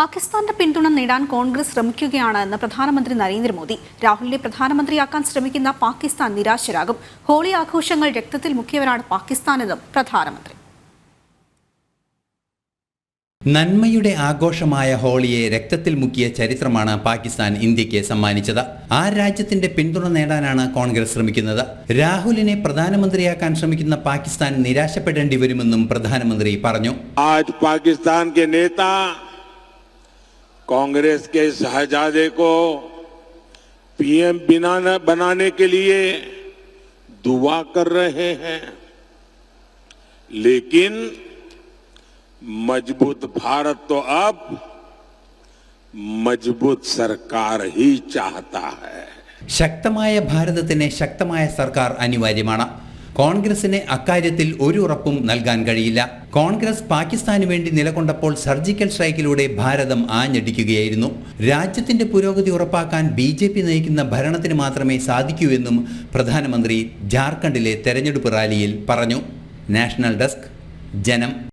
പാകിസ്ഥാന്റെ പിന്തുണ നേടാൻ കോൺഗ്രസ് ശ്രമിക്കുകയാണ് എന്ന് പ്രധാനമന്ത്രി നരേന്ദ്രമോദി. രാഹുലിനെ പ്രധാനമന്ത്രിയാക്കാൻ ശ്രമിക്കുന്ന പാകിസ്ഥാൻ നിരാശരാകും. ഹോളി ആഘോഷങ്ങൾ രക്തത്തിൽ മുക്കിയവരാണ് പാകിസ്ഥാനെന്നും പ്രധാനമന്ത്രി. നന്മയുടെ ആഘോഷമായ ഹോളിയെ രക്തത്തിൽ മുക്കിയ ചരിത്രമാണ് പാകിസ്ഥാൻ ഇന്ത്യയ്ക്ക് സമ്മാനിച്ചത്. ആ രാജ്യത്തിന്റെ പിന്തുണ നേടാനാണ് കോൺഗ്രസ് ശ്രമിക്കുന്നത്. രാഹുലിനെ പ്രധാനമന്ത്രിയാക്കാൻ ശ്രമിക്കുന്ന പാകിസ്ഥാൻ നിരാശപ്പെടേണ്ടി വരുമെന്നും പ്രധാനമന്ത്രി പറഞ്ഞു. ആജ് പാകിസ്ഥാൻ നേതാ कांग्रेस के शहजादे को पीएम बिना बनाने के लिए दुआ कर रहे हैं लेकिन मजबूत भारत तो अब मजबूत सरकार ही चाहता है ശക്തമായ ഭാരതത്തിന് ശക്തമായ സർക്കാർ അനിവാര്യമാണ് കോൺഗ്രസിന് അക്കാര്യത്തിൽ ഒരു ഉറപ്പും നൽകാൻ കഴിയില്ല. കോൺഗ്രസ് പാകിസ്ഥാന് വേണ്ടി നിലകൊണ്ടപ്പോൾ സർജിക്കൽ സ്ട്രൈക്കിലൂടെ ഭാരതം ആഞ്ഞടിക്കുകയായിരുന്നു. രാജ്യത്തിന്റെ പുരോഗതി ഉറപ്പാക്കാൻ ബി ജെ പി നയിക്കുന്ന ഭരണത്തിന് മാത്രമേ സാധിക്കൂ എന്നും പ്രധാനമന്ത്രി ജാർഖണ്ഡിലെ തെരഞ്ഞെടുപ്പ് റാലിയിൽ പറഞ്ഞു. നാഷണൽ ഡെസ്ക് ജനം